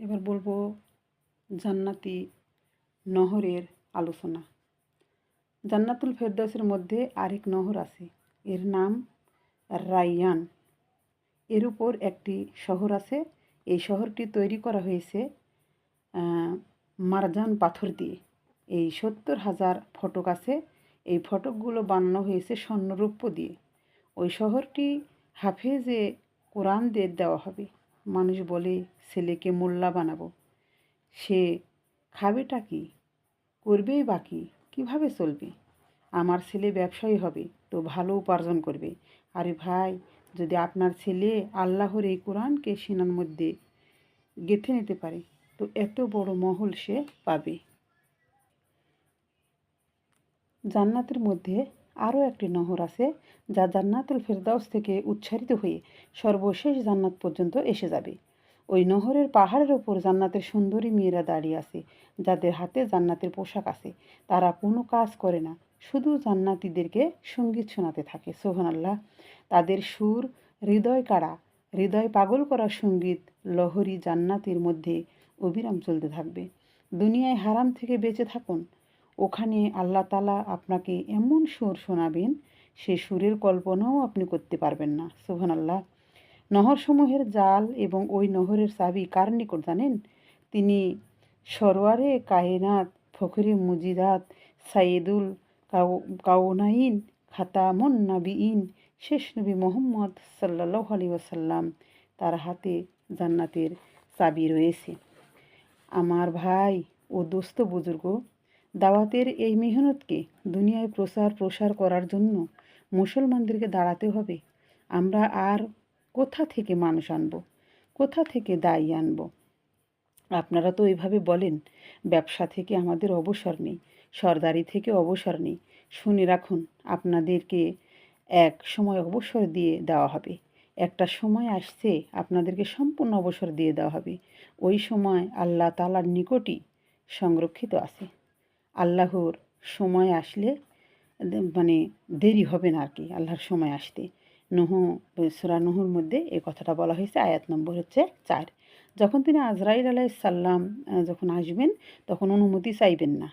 এবার বলব জান্নাতি নহরের আলোচনা। জান্নাতুল ফেরদৌসের মধ্যে আরেক নহর আছে। এর নাম রাইয়ান। এর উপর একটি শহর আছে। এই শহরটি তৈরি করা হয়েছে মারজান পাথর দিয়ে। এই সত্তর হাজার ফটক আছে। এই ফটকগুলো বানানো হয়েছে স্বর্ণরৌপ্য দিয়ে। ওই শহরটি হাফেজে কোরআনদের দেওয়া হবে। মানুষ বলে, ছেলেকে মোল্লা বানাবো। সে খাবেটা কি? করবেই বাকি কীভাবে চলবে? আমার ছেলে ব্যবসায়ী হবে, তো ভালো উপার্জন করবে। আরে ভাই, যদি আপনার ছেলে আল্লাহর এই কোরআনকে সেনার মধ্যে গেঁথে নিতে পারে, তো এত বড় মহল সে পাবে। জান্নাতের মধ্যে আরও একটি নহর আছে যা জান্নাতুল ফেরদাউস থেকে উচ্চারিত হয়ে সর্বশেষ জান্নাত পর্যন্ত এসে যাবে। ওই নহরের পাহাড়ের ওপর জান্নাতের সুন্দরী মেয়েরা দাঁড়িয়ে আছে, যাদের হাতে জান্নাতের পোশাক আছে। তারা কোনো কাজ করে না, শুধু জান্নাতীদেরকে সংগীত শোনাতে থাকে সোহান আল্লাহ তাদের সুর, হৃদয় কাড়া, হৃদয় পাগল করা সংগীত লহরী জান্নাতের মধ্যে অবিরাম চলতে থাকবে। দুনিয়ায় হারাম থেকে বেঁচে থাকুন ওখানে আল্লাহ তালা আপনাকে এমন সুর শোনাবেন, সে সুরের কল্পনাও আপনি করতে পারবেন না। সোহান আল্লাহ নহরসমূহের জাল এবং ওই নহরের চাবি কার নিকট জানেন? তিনি সরোয়ারে কায়নাত, ফখরে মুজিদাত সাইদুল কাউ, কাউনাইন, খাতামুন নাবিইন শেষ নবী মোহাম্মদ সাল্লাহ আলী ওসাল্লাম তার হাতে জান্নাতের চাবি রয়েছে। আমার ভাই ও দোস্ত বুজুর্গ দাওয়াতের এই মেহনতকে দুনিয়ায় প্রচার প্রসার করার জন্য মুসলমানদেরকে দাঁড়াতে হবে। আমরা আর কোথা থেকে মানুষ আনব? কোথা থেকে দায়ী আনব? আপনারা তো এইভাবে বলেন, ব্যবসা থেকে আমাদের অবসর নেই, সর্দারি থেকে অবসর নেই। শুনে রাখুন, আপনাদেরকে এক সময় অবসর দিয়ে দেওয়া হবে। একটা সময় আসছে, আপনাদেরকে সম্পূর্ণ অবসর দিয়ে দেওয়া হবে। ওই সময় আল্লাহ তালার নিকটই সংরক্ষিত আছে। আল্লাহর সময় আসলে মানে দেরি হবে না আর কি আল্লাহর সময় আসতে। নহু, সুরা নহর মধ্যে এই কথাটা বলা হয়েছে, আয়াত নম্বর হচ্ছে চার। যখন তিনি আজরাইল আলাইসাল্লাম যখন আসবেন, তখন অনুমতি চাইবেন না।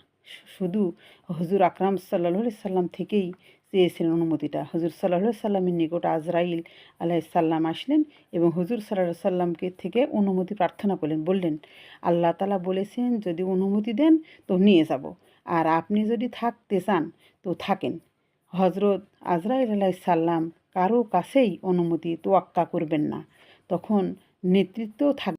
শুধু হজুর আকরাম সাল্লাহ সাল্লাম থেকেই চেয়েছিলেন অনুমতিটা। হুজুর সাল্লাহ সাল্লামের নিকট আজরাইল আলাই সাল্লাম আসলেন এবং হজুর সাল্লাহ সাল্লামকে থেকে অনুমতি প্রার্থনা করলেন, বললেন, আল্লাহ তালা বলেছেন, যদি অনুমতি দেন তো নিয়ে যাব। আর আপনি যদি থাকতে চান তো থাকেন। হজরত আজরাইল আলাই সাল্লাম কারও কাছেই অনুমতি তোয়াক্কা করবেন না। তখন নেতৃত্ব থাক